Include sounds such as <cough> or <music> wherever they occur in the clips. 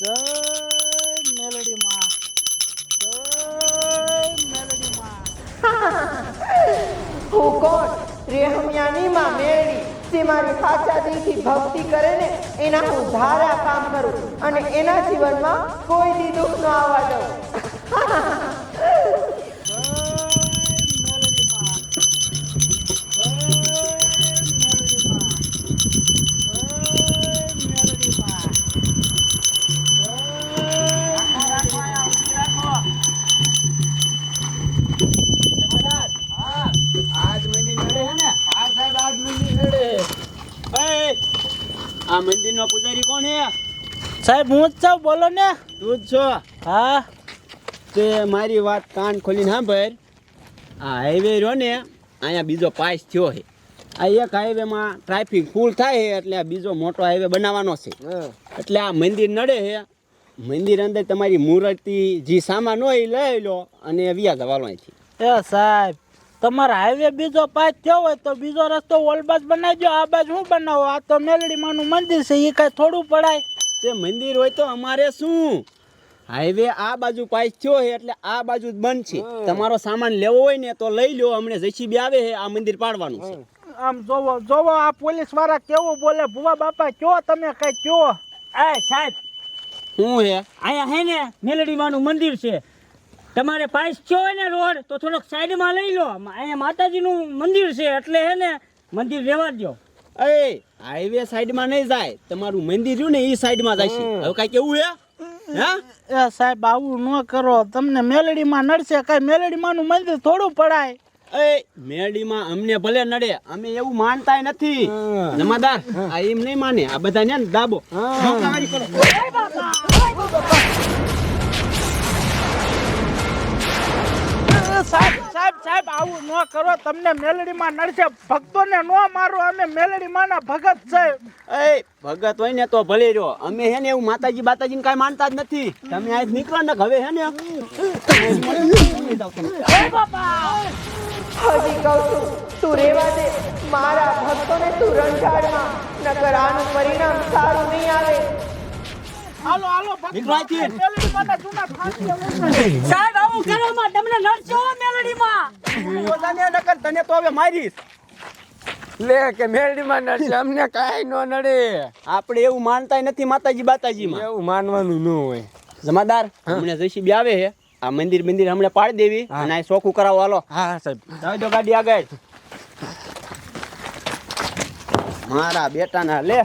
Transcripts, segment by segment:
જય મેલડી માં જય મેલડી માં હું ભક્તિ કરે ને, એના ધારા કામ કરું અને એના જીવનમાં કોઈ દી દુઃખ ન આવવા દઉં. આ મંદિરનો પૂજારી કોણ હે? સાહેબ હું જ છું બોલો ને. તું જ છો? હા. તે મારી વાત કાન ખોલીને સાંભળ. આ હાઈવે રહ્યો ને અહીંયા બીજો પાસ થયો છે. આ એક હાઈવેમાં ટ્રાફિક ફૂલ થાય છે એટલે આ બીજો મોટો હાઈવે બનાવવાનો છે. એટલે આ મંદિર નડે છે. મંદિર અંદર તમારી મૂર્તિ જે સામાન હોય એ લઈ લો અને વ્યા જવાનો અહીંથી. એ સાહેબ તમારે હાઈવે બીજો પાસ થયો હોય તો બીજો રસ્તો ઓલબાજ બનાવજો આ બાજુ હું બનાવો? આ તો મેલડી માનું મંદિર છે એ કાંઈ થોડું પડાય. તે મંદિર હોય તો અમારે શું? હાઈવે આ બાજુ પાસ થયો છે એટલે આ બાજુ જ બંધ છે તમારો સામાન લેવો હોય ને તો લઈ લો અમને જેસીબી આવે છે આ મંદિર પાડવાનું છે. આમ જોવો જોવો આ પોલીસવાળા કેવું બોલે? ભુવા બાપા કયો તમે કઈ કયો? એ સાહેબ. શું હે? અહીંયા હે ને મેલડીમાનું મંદિર છે. તમારે પાસ થયો હોય ને રોડ તો થોડોક સાઈડમાં લઈ લો. અહીંયા માતાજીનું મંદિર છે એટલે હે ને મંદિર રહેવા દો એ હાઈવે સાઈડમાં નહીં જાય. તમારું મંદિર રહ્યું ને એ સાઈડમાં જાય છે. હવે કાંઈ કેવું હે? હા? એ સાહેબ આવું ન કરો. તમને મેલડીમાં નડશે કઈ મેલડીમાંનું મંદિર થોડું પડાય. એ મેરડીમાં અમને ભલે નડે અમે એવું માનતાય નથી. જમાદાર આ એમ નહીં માને. આ બધા ને દાબો. કરો. સાહેબ સાહેબ સાહેબ આવું ન કરો. તમને મેલડીમાં નડશે. ભક્તોને ન મારો અમે મેલડીમાંના ભગત છે. એ ભગત હોય ને તો ભલે રહ્યો. અમે હે ને એવું માતાજી બાતાજીને કાંઈ માનતા જ નથી. તમે આ નીકળો ને હવે હે ને? હજી કહું છું તું રેવા દે. મારા ભક્તોને તું રંજાડમાં નકર આનું પરિણામ સારું નહીં આવે. હાલો હાલો ભક્તો. મેલડીમાંના જૂના ખાસિયા સાહેબ કરવામાં? તમને મેલડીમાં. પોતાને નકર તને તો હવે મારીશ. લે કે મેરડીમાં નડશે અમને કાંઈ ન નડે. આપણે એવું માનતાય નથી માતાજી બાતાજીમાં. એવું માનવાનું ન હોય. જમાદાર હમણાં જઈશી આવે છે. આ મંદિર મંદિર હમણાં પાડી દેવી અને આ ચોખ્ખું કરાવો હાલો. હા સાહેબ. જાવ દો ગાડી આગળ. મારા બેટાના લે.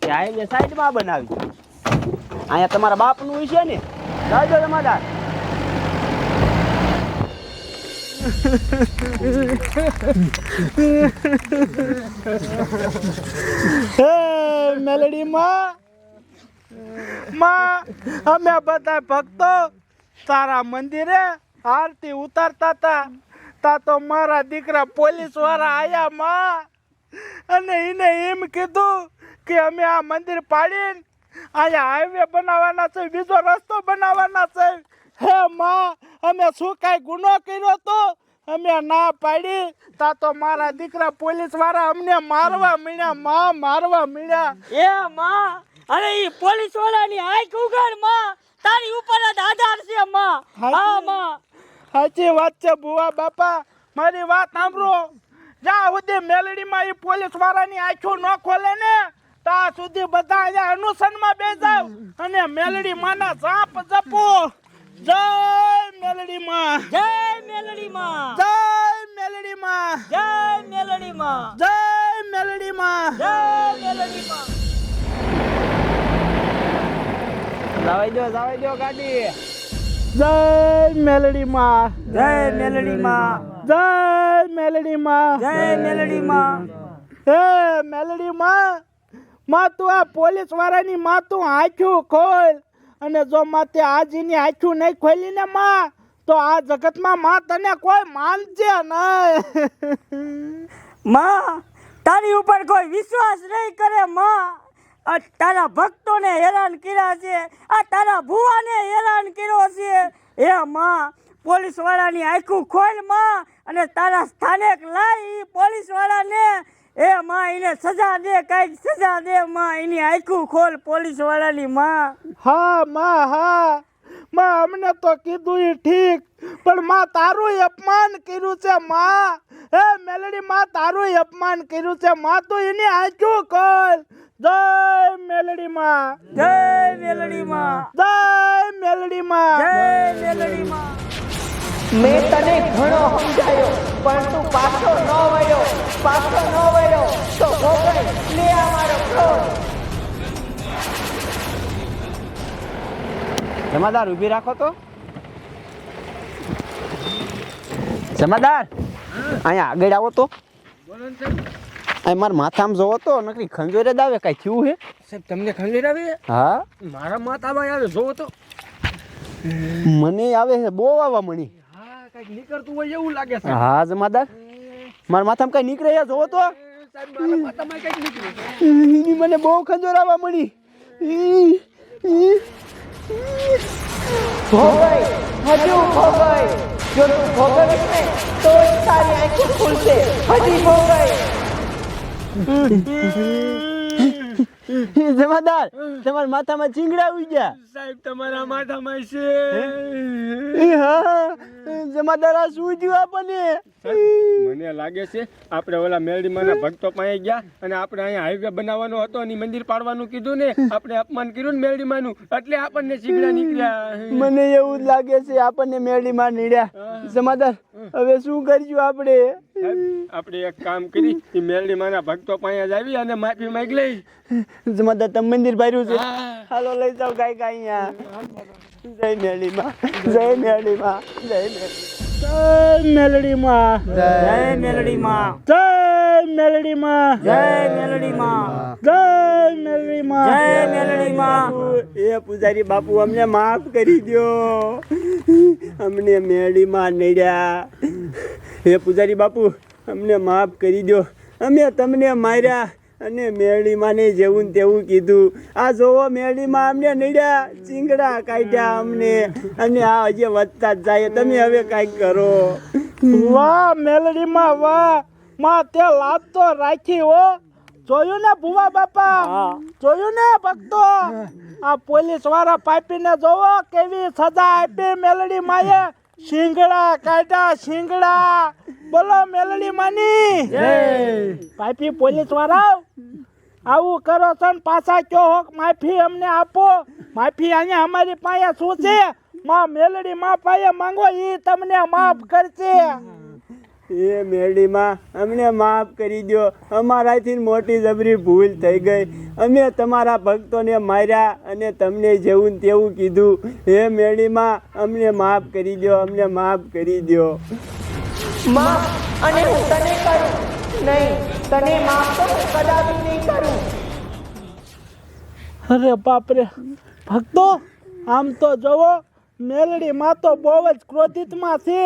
કે હાઈવે સાઈડમાં બનાવી અહીંયા તમારા બાપનું છે ને. જાવ જમાદાર. હે, મેલડીમાં? માં, અમે બધા ભક્તો તારા મંદિરે આરતી ઉતારતા હતા. તા તો મારા દીકરા પોલીસવાળા આયા, માં. અને એને એમ કીધું કે અમે આ મંદિર પાડીને અહીંયા હાઈવે બનાવવાના છે, બીજો રસ્તો બનાવવાના છે. હે, માં અમે શું કાંઈ ગુનો કર્યો તો? અમે ના પાડી. તા તો મારા દીકરા પોલીસવાળા અમને મારવા મળ્યા માં મારવા મળ્યા એ માં અરે ઈ પોલીસ વાળાની આંખ ઉગાડમાં. તારી ઉપર જ આધાર છે માં. હા માં. સાચી વાત છે બુવા બાપા. મારી વાત સાંભળો. જ્યાં સુધી મેલડીમાં એ પોલીસ વાળાની આંખો ન ખોલે ને ત્યાં સુધી બધા અહીંયા અનુસરમાં બેસાવ અને મેલડી માના સાપ જપો. જય મેલડી માં જય મેલડીમાં જય મેલડી માં જય મેલડીમાં જય મેલડી માં જય મેલડીમાં જવાઈ દો જવાઈ દો ગાડી જય મેલડી માં જય મેલડીમાં જય મેલડી માં જય મેલડીમાં હે મેલડી માં માં તું આ પોલીસ વાળાની માં તું આંખ્યું ખોલ અને જો માં તે આજીની આખું નહીં ખોલી ને માં, તો આ જગતમાં માં તને કોઈ માનજે નહીં. <laughs> માં, તારી ઉપર કોઈ વિશ્વાસ નહીં કરે માં. તારા ભક્તોને હેરાન કર્યા છે, આ તારા ભુવાને હેરાન કર્યો છે. હે માં, પોલીસવાળાની આખું ખોલમાં અને તારા સ્થાનિક લાઈ પોલીસ વાળાને એ માં એને સજા દે કંઈક સજા દે માં એની આખું ખોલ પોલીસ વાળાની માં. હા માં હા. માં અમને તો કીધું એ ઠીક પણ માં તારું અપમાન કર્યું છે માં. હે મેલડી માં તારું અપમાન કર્યું છે માં તો એની આંખ્યું ખોલ. જય મેલડી માં. જય મેલડી માં. જય મેલડી માં. જય મેલડી માં. મેં તને ઘણો સમજાયો પણ તું પાછો ન વળ્યો પાછો ન વળ્યો તો ભોગવ લે આ મારો ક્રોધ જમાદાર ઊભી રાખો તો. જમાદાર અહીંયા આગળ આવો તો. અહીં મારા માથામાં જોવો તો નકરી ખંજોરે દાવે કાંઈ થયું હે? સાહેબ તમને ખંજોર આવે? હા. મારા માથામાં આવે જોવો તો. મને આવે છે બહુ આવવા મણી કંઈક નીકળતું હોય એવું લાગે છે. હા જમાદાર મારા માથામાં કઈ નીકળે જોવો તો. મને બહુ ખંજોર આવવા મળી. ઈ, ઈ. ભોગવ હજુ ભોગવ જો તું ભોગવીશ ને તો તારી આંખો ખુલશે. હજી ભોગવ <laughs> જમાદાર તમારા માથામાં ચીંગડા આવી ગયા. સાહેબ તમારા માથામાં છે. જમાદાર આ શું થયું આપણને? મને લાગે છે આપણે ઓલા મેલડીમાના ભક્તો પાસે ગયા અને આપણે અહીંયા હાઈવે બનાવવાનો હતો અને મંદિર પાડવાનું કીધું ને આપણે અપમાન કર્યું ને મેલડીમાનું એટલે આપણને ચીંગડા નીકળ્યા. મને એવું જ લાગે છે આપણને મેળીમાં નીડ્યા. જમાદાર હવે શું કરશું આપણે? આપણે એક કામ કરી એ મેલડીમાના ભક્તો પાસે જ આવી અને માફી માંગી લઈ. જમાદાર તમે મંદિર ભર્યું છે? હાલો લઈ જાઓ ગાય ગાય અહીંયા. જય મેલડી માં જય મેલડી માં જય મેલડી માં જય મેલડી માં જય મેલડી માં જય મેલડી માં એ પૂજારી બાપુ અમને માફ કરી દો અમને મેળીમાં નડ્યા. હે પૂજારી બાપુ અમને માફ કરી દો. અમે તમને માર્યા અને મેળીમાં ને જેવું તેવું કીધું. આ જોવો મેળીમાં અમને નડ્યા ચીંગડા કાઢ્યા અમને. અને આ હજી વધતા જ જાય તમે હવે કાંઈક કરો. વાહ મેલડીમાં વાહ. માં તે લાત તો રાખી હો. જોયું ને ભુવા બાપા? જોયું ને ભક્તો? આ પોલીસવાળા પાપીને જોવો કેવી સજા આપી મેલડી માએ શિંગડા કાયદા શિંગડા. બોલો મેલડી માની. પાપી પોલીસવાળા આવું કરો છો ને પાછા કયો હોક? માફી અમને આપો. માફી અહીંયા અમારી પાસે શું છે? માં મેલડી માં પાસે માંગો ઈ તમને માફ કરશે. એ મેળીમાં અમને માફ કરી દો અમારાથી મોટી જબરી ભૂલ થઈ ગઈ. અમે તમારા ભક્તોને માર્યા અને તમને જેવું તેવું કીધું. હે મેળીમાં અમને માફ કરી દો અમને માફ કરી દો માફ અને હું તને કરું. નહીં તને માફ તો કદાચ નહીં કરું. અરે બાપરે ભક્તો આમ તો જવો મેલડી માં તો બહુ જ ક્રોધિતમાં છે.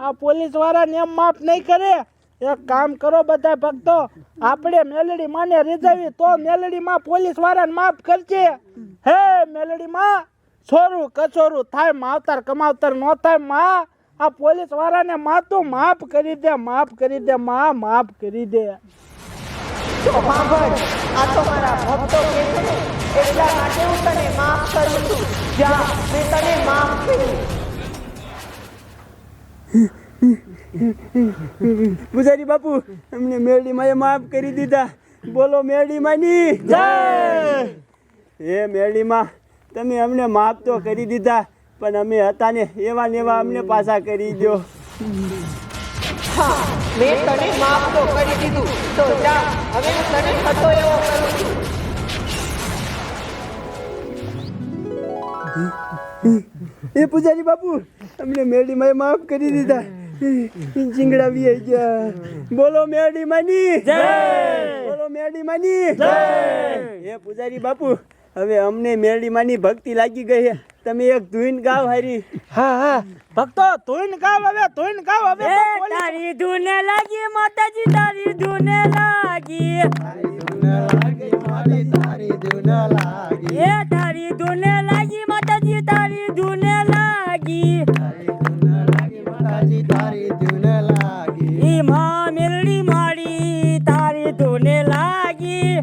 આ પોલીસ વાળાને એમ માફ નહીં કરે. એક કામ કરો બધા ભક્તો, આપણે મેલડી માને રીઝવી તો મેલડી માં પોલીસ વાળાને માફ કરજે. હે મેલડી માં છોરું કચોરું થાય માવતર કમાવતર નો થાય, માં, આ પોલીસ વાળાને માં માફ કરી દે, માફ કરી દે, માં, માફ કરી દે. તો માફ કરું છું. જા, મેં તને માફ કર્યું પૂજારી બાપુ અમને મેળીમાં માફ કરી દીધા. બોલો મેળીમાં ની જય! હે મેળીમાં તમે અમને માફ તો કરી દીધા પણ અમે હતા ને એવા ને એવા અમને પાછા કરી દો મેં તને માફ તો કરી દીધું તો જા હવે તને થતો એવો કરું છું. એ પૂજારી બાપુ અમને મેળીમાં માફ કરી દીધા. ચીંગડા વી ગયા. બોલો મેડી માની. જય. બોલો મેડી માની. જય. હે પૂજારી બાપુ હવે અમને મેરડી માની ભક્તિ લાગી ગઈ છે તમે એક ધૂન ગાવ હારી. હા હા. ભક્તો ધૂન ગાવ હવે ધૂન ગાવ હવે એ લાગી માતાજી તારી ધૂને લાગી માતાજી તારી ધૂને લાગી. એ તારી ધૂને લાગી માતાજી તારી ધૂને લાગી. માં મેલડી માડી તારી ધોને લાગી.